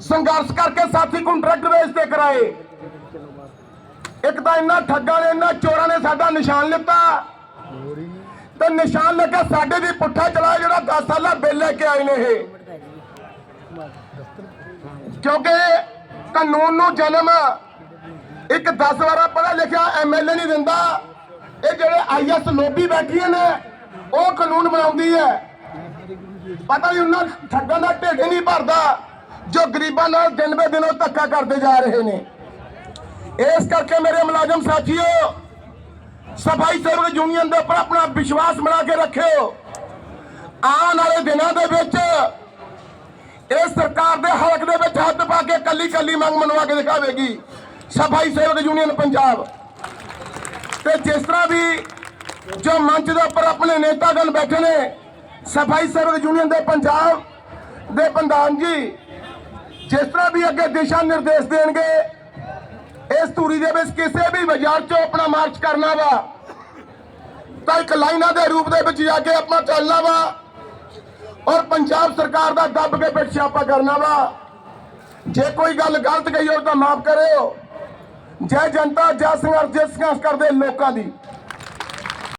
ਸੰਘਰਸ਼ ਕਰਕੇ ਸਾਥੀ ਕੰਟਰੈਕਟ ਬੇਸ ਤੇ ਕਰਾਏ। ਇੱਕ ਤਾਂ ਇਹਨਾਂ ਠੱਗਾਂ ਨੇ ਇਹਨਾਂ ਚੋਰਾਂ ਨੇ ਸਾਡਾ ਨਿਸ਼ਾਨ ਲਿੱਤਾ। ਤੇ ਨਿਸ਼ਾਨ ਲੈ ਕੇ ਸਾਡੇ ਵੀ ਪੁੱਠਾ ਚਲਾ ਜਿਹੜਾ 10 ਸਾਲਾਂ ਬਿੱਲ ਲੈ ਕੇ ਆਏ ਨੇ ਇਹ। ਕਿਉਂਕਿ ਕਾਨੂੰਨ ਨੂੰ ਜਨਮ ਇੱਕ 10 ਵਾਰਾ ਪੜ੍ਹਿਆ ਲਿਖਿਆ ਐਮਐਲਏ ਨਹੀਂ ਦਿੰਦਾ। ਇਹ ਜਿਹੜੇ ਆਈਐਸ ਲੋਬੀ ਬੈਠੀਆਂ ਨੇ, ਉਹ ਕਾਨੂੰਨ ਬਣਾਉਂਦੀ ਹੈ। ਪਤਾ ਨਹੀਂ ਉਹਨਾਂ ਠੱਗਾਂ ਦਾ ਢਿੱਡ ਨਹੀਂ ਭਰਦਾ, ਜੋ ਗਰੀਬਾਂ ਨਾਲ ਦਿਨ ਬੇ ਦਿਨ ਧੱਕਾ ਕਰਦੇ ਜਾ ਰਹੇ ਨੇ। ਇਸ ਕਰਕੇ ਮੇਰੇ ਮੁਲਾਜ਼ਮ ਸਾਥੀਓ, ਸਫ਼ਾਈ ਸੇਵਕ ਯੂਨੀਅਨ ਦੇ ਉੱਪਰ ਆਪਣਾ ਵਿਸ਼ਵਾਸ ਬਣਾ ਕੇ ਰੱਖਿਓ। ਆਉਣ ਵਾਲੇ ਦਿਨਾਂ ਦੇ ਵਿੱਚ ਇਸ ਸਰਕਾਰ ਦੇ ਹਲਕ ਦੇ ਵਿੱਚ ਹੱਥ ਪਾ ਕੇ ਕੱਲੀ ਕੱਲੀ ਮੰਗ ਮਨਵਾ ਕੇ ਦਿਖਾਵੇਗੀ। ਸਫ਼ਾਈ ਸੇਵਕ ਯੂਨੀਅਨ ਪੰਜਾਬ। ਤੇ ਜਿਸ ਤਰ੍ਹਾਂ ਵੀ ਜੋ ਮੰਚ ਦੇ ਉੱਪਰ ਆਪਣੇ ਨੇਤਾਗਣ ਬੈਠੇ ਨੇ ਸਫ਼ਾਈ ਸੇਵਕ ਯੂਨੀਅਨ ਦੇ ਪੰਜਾਬ ਦੇ ਪ੍ਰਧਾਨ ਜੀ, ਜਿਸ ਤਰ੍ਹਾਂ ਵੀ ਅੱਗੇ ਦਿਸ਼ਾ ਨਿਰਦੇਸ਼ ਦੇਣਗੇ, ਇਸ ਧੂਰੀ ਦੇ ਵਿੱਚ ਕਿਸੇ ਵੀ ਬਾਜ਼ਾਰ 'ਚੋਂ ਆਪਣਾ ਮਾਰਚ ਕਰਨਾ ਵਾ, ਤਾਂ ਇੱਕ ਲਾਈਨਾਂ ਦੇ ਰੂਪ ਦੇ ਵਿੱਚ ਜਾ ਕੇ ਆਪਣਾ ਚੱਲਣਾ ਵਾ, ਔਰ ਪੰਜਾਬ ਸਰਕਾਰ ਦਾ ਦੱਬ ਕੇ ਪਿੱਛੇ ਛਾਪਾ ਕਰਨਾ ਵਾ। ਜੇ ਕੋਈ ਗੱਲ ਗਲਤ ਗਈ ਹੋਵੇ ਤਾਂ ਮਾਫ ਕਰਿਓ। ਜੈ ਜਨਤਾ, ਜੈ ਸੰਘਰਸ਼ ਜੈ ਸੰਘਰਸ਼ ਕਰਦੇ ਲੋਕਾਂ ਦੀ।